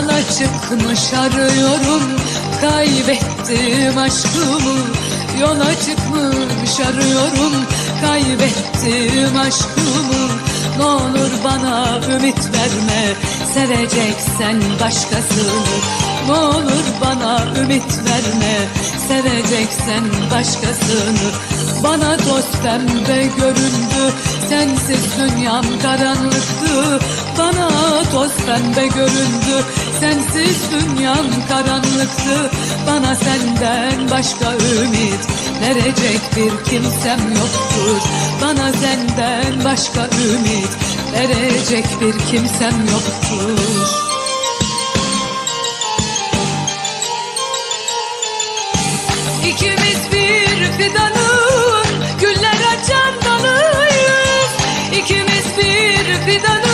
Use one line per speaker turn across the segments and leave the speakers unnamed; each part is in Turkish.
Yola çıkmış arıyorum Kaybettim aşkımı. Yola çıkmış arıyorum Kaybettim aşkımı Olur bana ümit verme Seveceksen başkasını. Ne olur bana ümit verme Seveceksen başkasını. Bana toz pembe göründü Sensiz dünyam karanlıktı. Bana toz pembe göründü Sensiz dünyam karanlıktı. Bana senden başka ümit Verecek bir kimsem yoktur. Bana senden başka ümit. Verecek bir kimsem yoktur. İkimiz bir fidanın güller açan dalıyız. İkimiz bir fidanın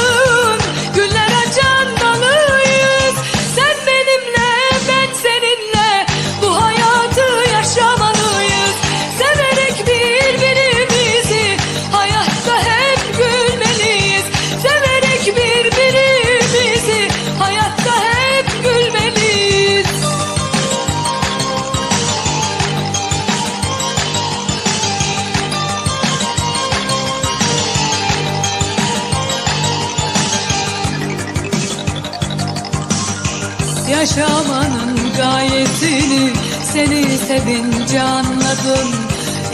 Yaşamanın gayesini seni sevince anladım.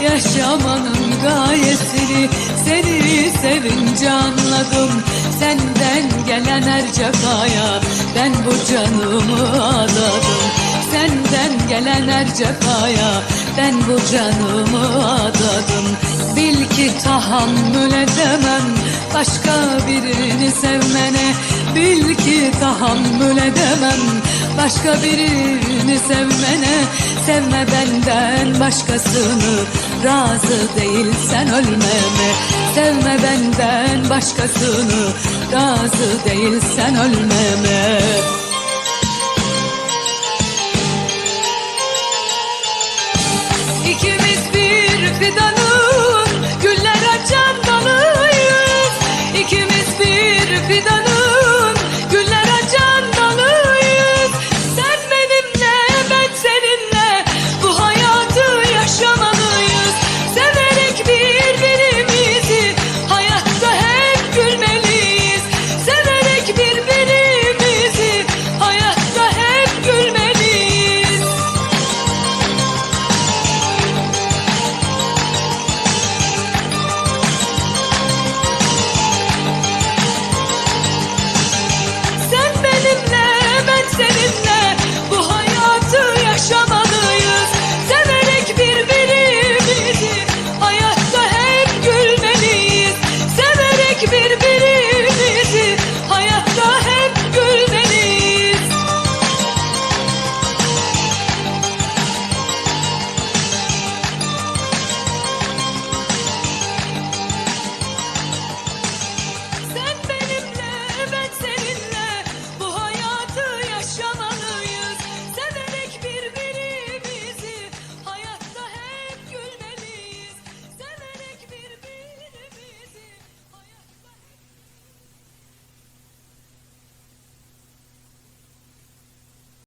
Yaşamanın gayesini seni sevince anladım. Senden gelen her cefaya ben bu canımı adadım. Senden gelen her cefaya ben bu canımı adadım. Bil ki tahammül edemem başka birini sevmene. Bil tahammül edemem Başka birini sevmene. Sevme benden başkasını Razı değilsen ölmeme. Sevme benden başkasını Razı değilsen ölmeme. İkimiz bir fidanın Güller açan dalıyız İkimiz bir fidanın